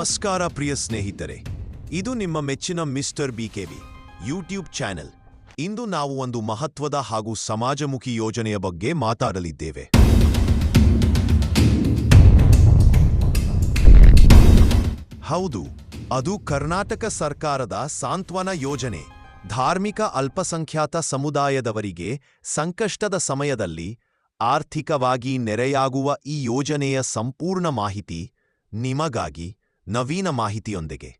ನಮಸ್ಕಾರ ಪ್ರಿಯ ಸ್ನೇಹಿತರೆ. ಇದು ನಿಮ್ಮ ಮೆಚ್ಚಿನ ಮಿಸ್ಟರ್ ಬಿಕೆಬಿ ಯೂಟ್ಯೂಬ್ ಚಾನೆಲ್. ಇಂದು ನಾವು ಒಂದು ಮಹತ್ವದ ಹಾಗೂ ಸಮಾಜಮುಖಿ ಯೋಜನೆಯ ಬಗ್ಗೆ ಮಾತಾಡಲಿದ್ದೇವೆ. ಹೌದು, ಅದು ಕರ್ನಾಟಕ ಸರ್ಕಾರದ ಸಾಂತ್ವನ ಯೋಜನೆ. ಧಾರ್ಮಿಕ ಅಲ್ಪಸಂಖ್ಯಾತ ಸಮುದಾಯದವರಿಗೆ ಸಂಕಷ್ಟದ ಸಮಯದಲ್ಲಿ ಆರ್ಥಿಕವಾಗಿ ನೆರೆಯಾಗುವ ಈ ಯೋಜನೆಯ ಸಂಪೂರ್ಣ ಮಾಹಿತಿ ನಿಮಗಾಗಿ. ನವೀನ ಮಾಹಿತಿಯೊಂದಿಗೆ.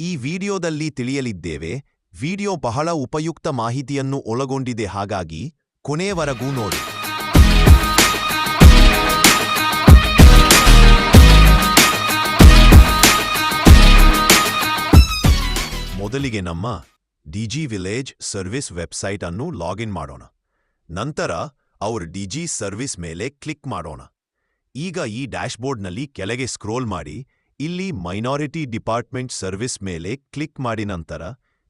ಈ ವಿಡಿಯೋದಲ್ಲಿ ತಿಳಿಯಲಿದ್ದೇವೆ, ವಿಡಿಯೋ ಬಹಳ ಉಪಯುಕ್ತ ಮಾಹಿತಿಯನ್ನು ಒಳಗೊಂಡಿದೆ, ಹಾಗಾಗಿ ಕೊನೆಯವರೆಗೂ ನೋಡಿ. ಮೊದಲಿಗೆ ನಮ್ಮ ಡಿಜಿ ವಿಲೇಜ್ ಸರ್ವಿಸ್ ವೆಬ್ಸೈಟ್ ಅನ್ನು ಲಾಗಿನ್ ಮಾಡೋಣ. ನಂತರ ಅವ್ರ ಡಿಜಿ ಸರ್ವಿಸ್ ಮೇಲೆ ಕ್ಲಿಕ್ ಮಾಡೋಣ. ಈಗ ಈ ಡ್ಯಾಶ್ಬೋರ್ಡ್ನಲ್ಲಿ ಕೆಳಗೆ ಸ್ಕ್ರೋಲ್ ಮಾಡಿ ಇಲ್ಲಿ ಮೈನಾರಿಟಿ ಡಿಪಾರ್ಟ್ಮೆಂಟ್ ಸರ್ವಿಸ್ ಮೇಲೆ ಕ್ಲಿಕ್ ಮಾಡಿ ನಂತರ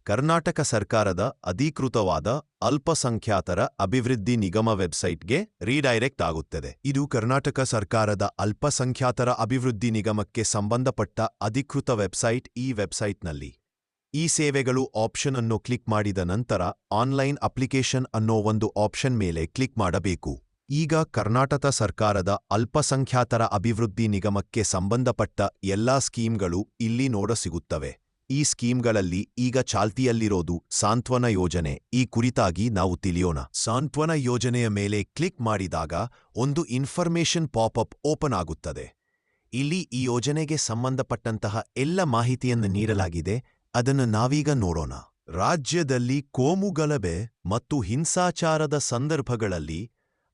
ಕರ್ನಾಟಕ ಸರ್ಕಾರದ ಅಧಿಕೃತವಾದ ಅಲ್ಪಸಂಖ್ಯಾತರ ಅಭಿವೃದ್ಧಿ ನಿಗಮ ವೆಬ್ಸೈಟ್ಗೆ ರೀಡೈರೆಕ್ಟ್ ಆಗುತ್ತದೆ. ಇದು ಕರ್ನಾಟಕ ಸರ್ಕಾರದ ಅಲ್ಪಸಂಖ್ಯಾತರ ಅಭಿವೃದ್ಧಿ ನಿಗಮಕ್ಕೆ ಸಂಬಂಧಪಟ್ಟ ಅಧಿಕೃತ ವೆಬ್ಸೈಟ್ ಈ ವೆಬ್ಸೈಟ್ನಲ್ಲಿ. ಈ ಸೇವೆಗಳು ಆಪ್ಷನ್ ಅನ್ನು ಕ್ಲಿಕ್ ಮಾಡಿದ ನಂತರ ಆನ್ಲೈನ್ ಅಪ್ಲಿಕೇಶನ್ ಅನ್ನೋ ಒಂದು ಆಪ್ಷನ್ ಮೇಲೆ ಕ್ಲಿಕ್ ಮಾಡಬೇಕು. ಈಗ ಕರ್ನಾಟಕ ಸರ್ಕಾರದ ಅಲ್ಪಸಂಖ್ಯಾತರ ಅಭಿವೃದ್ಧಿ ನಿಗಮಕ್ಕೆ ಸಂಬಂಧಪಟ್ಟ ಎಲ್ಲಾ ಸ್ಕೀಮ್ಗಳು ಇಲ್ಲಿ ನೋಡಸಿಗುತ್ತವೆ. ಈ ಸ್ಕೀಮ್ಗಳಲ್ಲಿ ಈಗ ಚಾಲ್ತಿಯಲ್ಲಿರೋದು ಸಾಂತ್ವನ ಯೋಜನೆ. ಈ ಕುರಿತಾಗಿ ನಾವು ತಿಳಿಯೋಣ. ಸಾಂತ್ವನ ಯೋಜನೆಯ ಮೇಲೆ ಕ್ಲಿಕ್ ಮಾಡಿದಾಗ ಒಂದು ಇನ್ಫರ್ಮೇಷನ್ ಪಾಪಪ್ ಓಪನ್ ಆಗುತ್ತದೆ. ಇಲ್ಲಿ ಈ ಯೋಜನೆಗೆ ಸಂಬಂಧಪಟ್ಟಂತಹ ಎಲ್ಲ ಮಾಹಿತಿಯನ್ನು ನೀಡಲಾಗಿದೆ. ಅದನ್ನು ನಾವೀಗ ನೋಡೋಣ. ರಾಜ್ಯದಲ್ಲಿ ಕೋಮುಗಲಭೆ ಮತ್ತು ಹಿಂಸಾಚಾರದ ಸಂದರ್ಭಗಳಲ್ಲಿ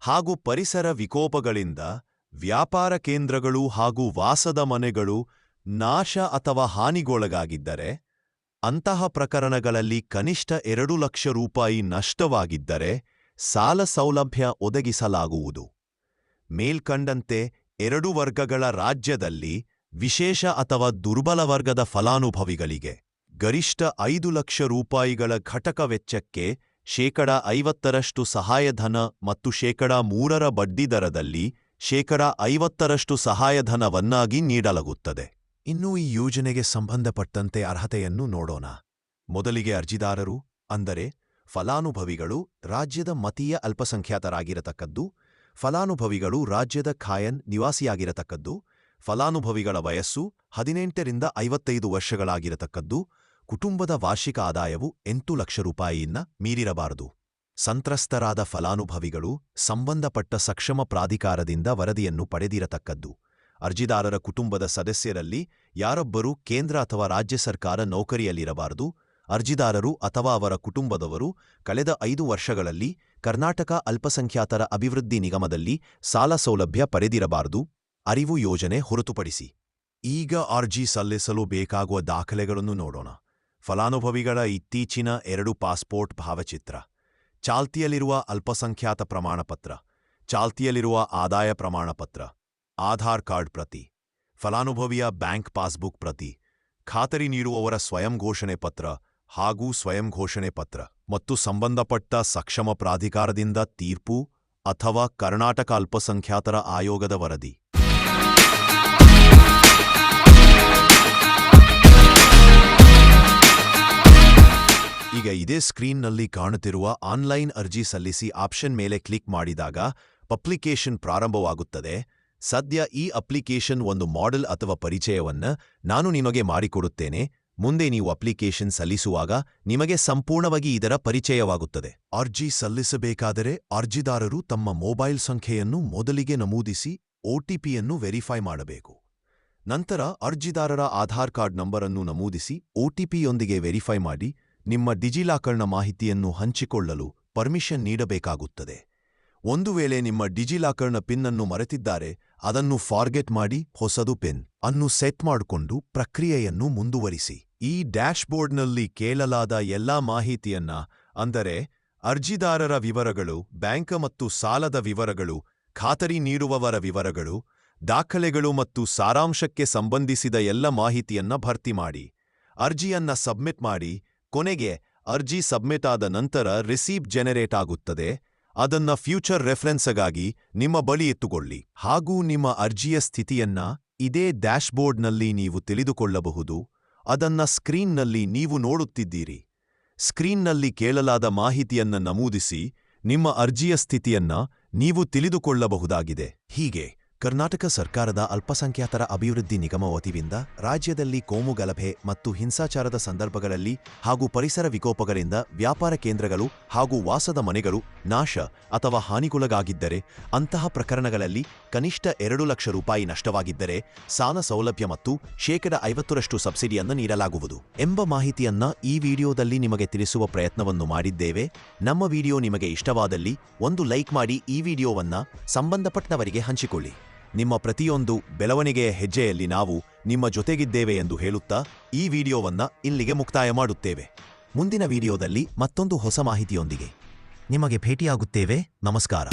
ಹಾಗೂ ಪರಿಸರ ವಿಕೋಪಗಳಿಂದ ವ್ಯಾಪಾರ ಕೇಂದ್ರಗಳು ಹಾಗೂ ವಾಸದ ಮನೆಗಳು ನಾಶ ಅಥವಾ ಹಾನಿಗೊಳಗಾಗಿದ್ದರೆ, ಅಂತಹ ಪ್ರಕರಣಗಳಲ್ಲಿ ಕನಿಷ್ಠ ಎರಡು ಲಕ್ಷ ರೂಪಾಯಿ ನಷ್ಟವಾಗಿದ್ದರೆ ಸಾಲ ಸೌಲಭ್ಯ ಒದಗಿಸಲಾಗುವುದು. ಮೇಲ್ಕಂಡಂತೆ ಎರಡು ವರ್ಗಗಳ ರಾಜ್ಯದಲ್ಲಿ ವಿಶೇಷ ಅಥವಾ ದುರ್ಬಲ ವರ್ಗದ ಫಲಾನುಭವಿಗಳಿಗೆ ಗರಿಷ್ಠ ಐದು ಲಕ್ಷ ರೂಪಾಯಿಗಳ ಘಟಕ ವೆಚ್ಚಕ್ಕೆ ಶೇಕಡ ಐವತ್ತರಷ್ಟು ಸಹಾಯಧನ ಮತ್ತು ಶೇಕಡ ಮೂರರ ಬಡ್ಡಿದರದಲ್ಲಿ ಶೇಕಡ ಐವತ್ತರಷ್ಟು ಸಹಾಯಧನವನ್ನಾಗಿ ನೀಡಲಾಗುತ್ತದೆ. ಇನ್ನು ಈ ಯೋಜನೆಗೆ ಸಂಬಂಧಪಟ್ಟಂತೆ ಅರ್ಹತೆಯನ್ನು ನೋಡೋಣ. ಮೊದಲಿಗೆ ಅರ್ಜಿದಾರರು, ಅಂದರೆ ಫಲಾನುಭವಿಗಳು, ರಾಜ್ಯದ ಮತೀಯ ಅಲ್ಪಸಂಖ್ಯಾತರಾಗಿರತಕ್ಕದ್ದು, ಫಲಾನುಭವಿಗಳು ರಾಜ್ಯದ ಖಾಯನ್ ನಿವಾಸಿಯಾಗಿರತಕ್ಕದ್ದು, ಫಲಾನುಭವಿಗಳ ವಯಸ್ಸು ಹದಿನೆಂಟರಿಂದ ಐವತ್ತೈದು ವರ್ಷಗಳಾಗಿರತಕ್ಕದ್ದು ಕುಟುಂಬದ ವಾರ್ಷಿಕ ಆದಾಯವು ಎಂಟು ಲಕ್ಷ ರೂಪಾಯಿಯಿಂದ ಮೀರಿರಬಾರದು. ಸಂತ್ರಸ್ತರಾದ ಫಲಾನುಭವಿಗಳು ಸಂಬಂಧಪಟ್ಟ ಸಕ್ಷಮ ಪ್ರಾಧಿಕಾರದಿಂದ ವರದಿಯನ್ನು ಪಡೆದಿರತಕ್ಕದ್ದು. ಅರ್ಜಿದಾರರ ಕುಟುಂಬದ ಸದಸ್ಯರಲ್ಲಿ ಯಾರೊಬ್ಬರೂ ಕೇಂದ್ರ ಅಥವಾ ರಾಜ್ಯ ಸರ್ಕಾರ ನೌಕರಿಯಲ್ಲಿರಬಾರದು, ಅರ್ಜಿದಾರರು ಅಥವಾ ಅವರ ಕುಟುಂಬದವರು ಕಳೆದ ಐದು ವರ್ಷಗಳಲ್ಲಿ ಕರ್ನಾಟಕ ಅಲ್ಪಸಂಖ್ಯಾತರ ಅಭಿವೃದ್ಧಿ ನಿಗಮದಲ್ಲಿ ಸಾಲ ಸೌಲಭ್ಯ ಪಡೆದಿರಬಾರದು, ಅರಿವು ಯೋಜನೆ ಹೊರತುಪಡಿಸಿ. ಈಗ ಅರ್ಜಿ ಸಲ್ಲಿಸಲು ಬೇಕಾಗುವ ದಾಖಲೆಗಳನ್ನು ನೋಡೋಣ. ಫಲಾನುಭವಿಗಳ ಇತ್ತೀಚಿನ ಎರಡು ಪಾಸ್ಪೋರ್ಟ್ ಭಾವಚಿತ್ರ, ಚಾಲ್ತಿಯಲ್ಲಿರುವ ಅಲ್ಪಸಂಖ್ಯಾತ ಪ್ರಮಾಣಪತ್ರ, ಚಾಲ್ತಿಯಲ್ಲಿರುವ ಆದಾಯ ಪ್ರಮಾಣಪತ್ರ, ಆಧಾರ್ ಕಾರ್ಡ್ ಪ್ರತಿ, ಫಲಾನುಭವಿಯ ಬ್ಯಾಂಕ್ ಪಾಸ್ಬುಕ್ ಪ್ರತಿ, ಖಾತರಿ ನೀಡುವವರ ಸ್ವಯಂ ಘೋಷಣೆ ಪತ್ರ ಹಾಗೂ ಸ್ವಯಂ ಘೋಷಣೆ ಪತ್ರ ಮತ್ತು ಸಂಬಂಧಪಟ್ಟ ಸಕ್ಷಮ ಪ್ರಾಧಿಕಾರದಿಂದ ತೀರ್ಪು ಅಥವಾ ಕರ್ನಾಟಕ ಅಲ್ಪಸಂಖ್ಯಾತರ ಆಯೋಗದ ವರದಿ. ಈಗ ಇದೇ ಸ್ಕ್ರೀನ್ನಲ್ಲಿ ಕಾಣುತ್ತಿರುವ ಆನ್ಲೈನ್ ಅರ್ಜಿ ಸಲ್ಲಿಸಿ ಆಪ್ಷನ್ ಮೇಲೆ ಕ್ಲಿಕ್ ಮಾಡಿದಾಗ ಅಪ್ಲಿಕೇಶನ್ ಪ್ರಾರಂಭವಾಗುತ್ತದೆ. ಸದ್ಯ ಈ ಅಪ್ಲಿಕೇಶನ್ ಒಂದು ಮಾಡೆಲ್ ಅಥವಾ ಪರಿಚಯವನ್ನ ನಾನು ನಿಮಗೆ ಮಾಡಿಕೊಡುತ್ತೇನೆ. ಮುಂದೆ ನೀವು ಅಪ್ಲಿಕೇಶನ್ ಸಲ್ಲಿಸುವಾಗ ನಿಮಗೆ ಸಂಪೂರ್ಣವಾಗಿ ಇದರ ಪರಿಚಯವಾಗುತ್ತದೆ. ಅರ್ಜಿ ಸಲ್ಲಿಸಬೇಕಾದರೆ ಅರ್ಜಿದಾರರು ತಮ್ಮ ಮೊಬೈಲ್ ಸಂಖ್ಯೆಯನ್ನು ಮೊದಲಿಗೆ ನಮೂದಿಸಿ ಒಟಿಪಿಯನ್ನು ವೆರಿಫೈ ಮಾಡಬೇಕು. ನಂತರ ಅರ್ಜಿದಾರರ ಆಧಾರ್ ಕಾರ್ಡ್ ನಂಬರನ್ನು ನಮೂದಿಸಿ ಒಟಿಪಿಯೊಂದಿಗೆ ವೆರಿಫೈ ಮಾಡಿ ನಿಮ್ಮ ಡಿಜಿಲಾಕರ್ನ ಮಾಹಿತಿಯನ್ನು ಹಂಚಿಕೊಳ್ಳಲು ಪರ್ಮಿಷನ್ ನೀಡಬೇಕಾಗುತ್ತದೆ. ಒಂದು ವೇಳೆ ನಿಮ್ಮ ಡಿಜಿಲಾಕರ್ನ ಪಿನ್ ಅನ್ನು ಮರೆತಿದ್ದಾರೆ, ಅದನ್ನು ಫಾರ್ಗೆಟ್ ಮಾಡಿ ಹೊಸದು ಪಿನ್ ಅನ್ನು ಸೆಟ್ ಮಾಡಿಕೊಂಡು ಪ್ರಕ್ರಿಯೆಯನ್ನು ಮುಂದುವರಿಸಿ. ಈ ಡ್ಯಾಶ್ಬೋರ್ಡ್ನಲ್ಲಿ ಕೇಳಲಾದ ಎಲ್ಲಾ ಮಾಹಿತಿಯನ್ನ, ಅಂದರೆ ಅರ್ಜಿದಾರರ ವಿವರಗಳು, ಬ್ಯಾಂಕ್ ಮತ್ತು ಸಾಲದ ವಿವರಗಳು, ಖಾತರಿ ನೀಡುವವರ ವಿವರಗಳು, ದಾಖಲೆಗಳು ಮತ್ತು ಸಾರಾಂಶಕ್ಕೆ ಸಂಬಂಧಿಸಿದ ಎಲ್ಲ ಮಾಹಿತಿಯನ್ನ ಭರ್ತಿ ಮಾಡಿ. ಅರ್ಜಿಯನ್ನ ಸಬ್ಮಿಟ್ ಮಾಡಿ ಕೊನೆಗೆ ಅರ್ಜಿ ಸಬ್ಮಿಟ್ ಆದ ನಂತರ ರಿಸೀಪ್ ಜನರೇಟ್ ಆಗುತ್ತದೆ. ಅದನ್ನ ಫ್ಯೂಚರ್ ರೆಫರೆನ್ಸ್ಗಾಗಿ ನಿಮ್ಮ ಬಳಿ ಎತ್ತುಕೊಳ್ಳಿ ಹಾಗೂ ನಿಮ್ಮ ಅರ್ಜಿಯ ಸ್ಥಿತಿಯನ್ನ ಇದೇ ಡ್ಯಾಶ್ಬೋರ್ಡ್ನಲ್ಲಿ ನೀವು ತಿಳಿದುಕೊಳ್ಳಬಹುದು. ಅದನ್ನ ಸ್ಕ್ರೀನ್ನಲ್ಲಿ ನೀವು ನೋಡುತ್ತಿದ್ದೀರಿ. ಸ್ಕ್ರೀನ್ನಲ್ಲಿ ಕೇಳಲಾದ ಮಾಹಿತಿಯನ್ನ ನಮೂದಿಸಿ, ನಿಮ್ಮ ಅರ್ಜಿಯ ಸ್ಥಿತಿಯನ್ನ ನೀವು ತಿಳಿದುಕೊಳ್ಳಬಹುದಾಗಿದೆ. ಹೀಗೆ. ಕರ್ನಾಟಕ ಸರ್ಕಾರದ ಅಲ್ಪಸಂಖ್ಯಾತರ ಅಭಿವೃದ್ಧಿ ನಿಗಮ ವತಿಯಿಂದ ರಾಜ್ಯದಲ್ಲಿ ಕೋಮು ಗಲಭೆ ಮತ್ತು ಹಿಂಸಾಚಾರದ ಸಂದರ್ಭಗಳಲ್ಲಿ ಹಾಗೂ ಪರಿಸರ ವಿಕೋಪಗಳಿಂದ ವ್ಯಾಪಾರ ಕೇಂದ್ರಗಳು ಹಾಗೂ ವಾಸದ ಮನೆಗಳು ನಾಶ ಅಥವಾ ಹಾನಿಗೊಳಗಾಗಿದ್ದರೆ ಅಂತಹ ಪ್ರಕರಣಗಳಲ್ಲಿ ಕನಿಷ್ಠ ಎರಡು ಲಕ್ಷ ರೂಪಾಯಿ ನಷ್ಟವಾಗಿದ್ದರೆ ಸಾಲ ಸೌಲಭ್ಯ ಮತ್ತು ಶೇಕಡ ಐವತ್ತರಷ್ಟು ಸಬ್ಸಿಡಿಯನ್ನು ನೀಡಲಾಗುವುದು ಎಂಬ ಮಾಹಿತಿಯನ್ನ ಈ ವಿಡಿಯೋದಲ್ಲಿ ನಿಮಗೆ ತಿಳಿಸುವ ಪ್ರಯತ್ನವನ್ನು ಮಾಡಿದ್ದೇವೆ. ನಮ್ಮ ವಿಡಿಯೋ ನಿಮಗೆ ಇಷ್ಟವಾದಲ್ಲಿ ಒಂದು ಲೈಕ್ ಮಾಡಿ ಈ ವಿಡಿಯೋವನ್ನ ಸಂಬಂಧಪಟ್ಟವರಿಗೆ ಹಂಚಿಕೊಳ್ಳಿ. ನಿಮ್ಮ ಪ್ರತಿಯೊಂದು ಬೆಳವಣಿಗೆಯ ಹೆಜ್ಜೆಯಲ್ಲಿ ನಾವು ನಿಮ್ಮ ಜೊತೆಗಿದ್ದೇವೆ ಎಂದು ಹೇಳುತ್ತಾ ಈ ವಿಡಿಯೋವನ್ನ ಇಲ್ಲಿಗೆ ಮುಕ್ತಾಯ ಮಾಡುತ್ತೇವೆ. ಮುಂದಿನ ವಿಡಿಯೋದಲ್ಲಿ ಮತ್ತೊಂದು ಹೊಸ ಮಾಹಿತಿಯೊಂದಿಗೆ ನಿಮಗೆ ಭೇಟಿಯಾಗುತ್ತೇವೆ. ನಮಸ್ಕಾರ.